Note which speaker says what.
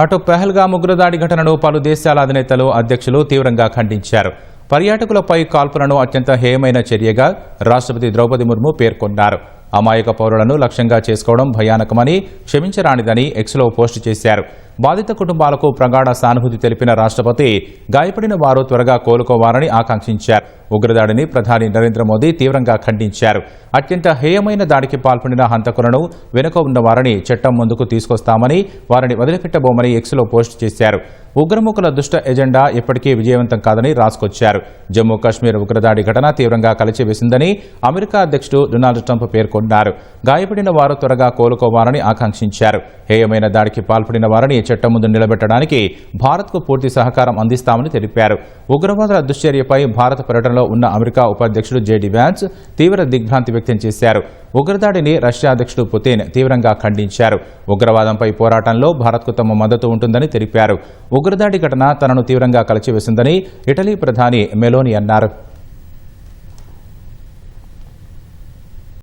Speaker 1: అటు పెహల్గా ఉగ్రదాడి ఘటనను పలు దేశాల అధినేతలు అధ్యక్షులు తీవ్రంగా ఖండించారు. పర్యాటకులపై కాల్పులను అత్యంత హేయమైన చర్యగా రాష్ట్రపతి ద్రౌపది ముర్ము పేర్కొన్నారు. అమాయక పౌరులను లక్ష్యంగా చేసుకోవడం భయానకమని క్షమించరానిదని ఎక్స్లో పోస్టు చేశారు. బాధిత కుటుంబాలకు ప్రగాఢ సానుభూతి తెలిపిన రాష్ట్రపతి గాయపడిన వారు త్వరగా కోలుకోవాలని ఆకాంక్షించారు. ఉగ్రదాడిని ప్రధాని నరేంద్ర మోదీ తీవ్రంగా ఖండించారు. అత్యంత హేయమైన దాడికి పాల్పడిన హంతకులను వెనుక ఉన్న వారిని చట్టం ముందుకు తీసుకొస్తామని వారిని వదిలిపెట్టబోమని ఎక్స్లో పోస్ట్ చేశారు. ఉగ్రముఖుల దుష్ట ఎజెండా ఇప్పటికీ విజయవంతం కాదని రాసుకొచ్చారు. జమ్మూ కాశ్మీర్ ఉగ్రదాడి ఘటన తీవ్రంగా కలిచివేసిందని అమెరికా అధ్యక్షుడు డొనాల్డ్ ట్రంప్ పేర్కొన్నారు. గాయపడిన వారు త్వరగా కోలుకోవాలని ఆకాంక్షించారు. హేయమైన దాడికి పాల్పడిన వారిని చట్టం ముందు నిలబెట్టడానికి భారత్కు పూర్తి సహకారం అందిస్తామని తెలిపారు. ఉగ్రవాదుల దుశ్చర్యపై భారత పర్యటనలో ఉన్న అమెరికా ఉపాధ్యక్షుడు జేడీ వ్యాన్స్ తీవ్ర దిగ్భ్రాంతి వ్యక్తం చేశారు. ఉగ్రదాడిని రష్యా అధ్యక్షుడు పుతిన్ తీవ్రంగా ఖండించారు. ఉగ్రవాదంపై పోరాటంలో భారత్కు తమ మద్దతు ఉంటుందని తెలిపారు. ఉగ్రదాడి ఘటన తనను తీవ్రంగా కలిచివేసిందని ఇటలీ ప్రధాని మెలోని అన్నారు.